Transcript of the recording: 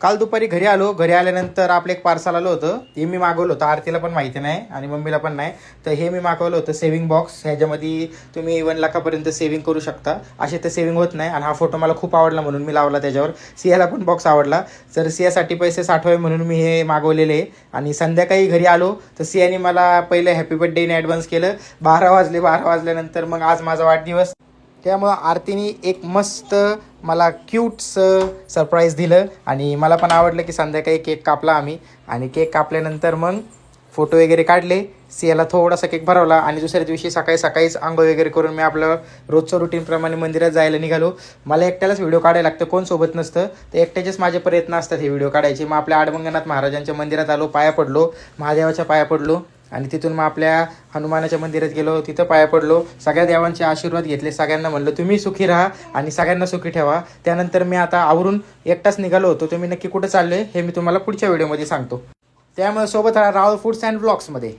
काल दुपारी घरी आलो घरी आल्यानंतर आपलं एक पार्सल आलं होतं. ते मी मागवलं होतं. आरतीला पण माहिती नाही आणि मम्मीला पण नाही. तर हे मी मागवलं होतं सेव्हिंग बॉक्स ह्याच्यामध्ये तुम्ही वन लाखापर्यंत सेविंग करू शकता. असे तर सेव्हिंग होत नाही आणि हा फोटो मला खूप आवडला म्हणून मी लावला त्याच्यावर. सियाला पण बॉक्स आवडला. तर सियासाठी पैसे साठवावे म्हणून मी हे मागवलेले. आहे आणि संध्याकाळी घरी आलो. तर सियाने मला पहिलं हॅपी बर्थडे इन ॲडव्हान्स केलं. बारा वाजले. बारा वाजल्यानंतर मग आज माझा वाढदिवस. त्यामुळं आरतीने एक मस्त मला क्यूटचं सरप्राईज दिलं आणि मला पण आवडलं की संध्याकाळी केक कापला आम्ही. आणि केक कापल्यानंतर मग फोटो वगैरे काढले. सियाला थोडासा केक भरवला आणि दुसऱ्या दिवशी सकाळी सकाळीच आंघोळ वगैरे करून मी आपलं रोजचं रुटीनप्रमाणे मंदिरात जायला निघालो. मला एकट्यालाच व्हिडिओ काढायला लागतं कोण सोबत नसतं. तर एकट्याचेच माझे प्रयत्न असतात हे व्हिडिओ काढायचे. मग आपल्या आडमंगनाथ महाराजांच्या मंदिरात आलो पाया पडलो महादेवाच्या पाया पडलो. आणि तिथून मग आपल्या हनुमानाच्या मंदिरात गेलो तिथं पाया पडलो. सगळ्या देवांचे आशीर्वाद घेतले. सगळ्यांना म्हणलं तुम्ही सुखी राहा आणि सगळ्यांना सुखी ठेवा. त्यानंतर मी आता आवरून एकटाच निघालो होतो. तुम्ही नक्की कुठं चालले हे मी तुम्हाला पुढच्या व्हिडिओमध्ये सांगतो. त्यामुळे सोबत राहा राहुल फूड्स अँड ब्लॉग्समध्ये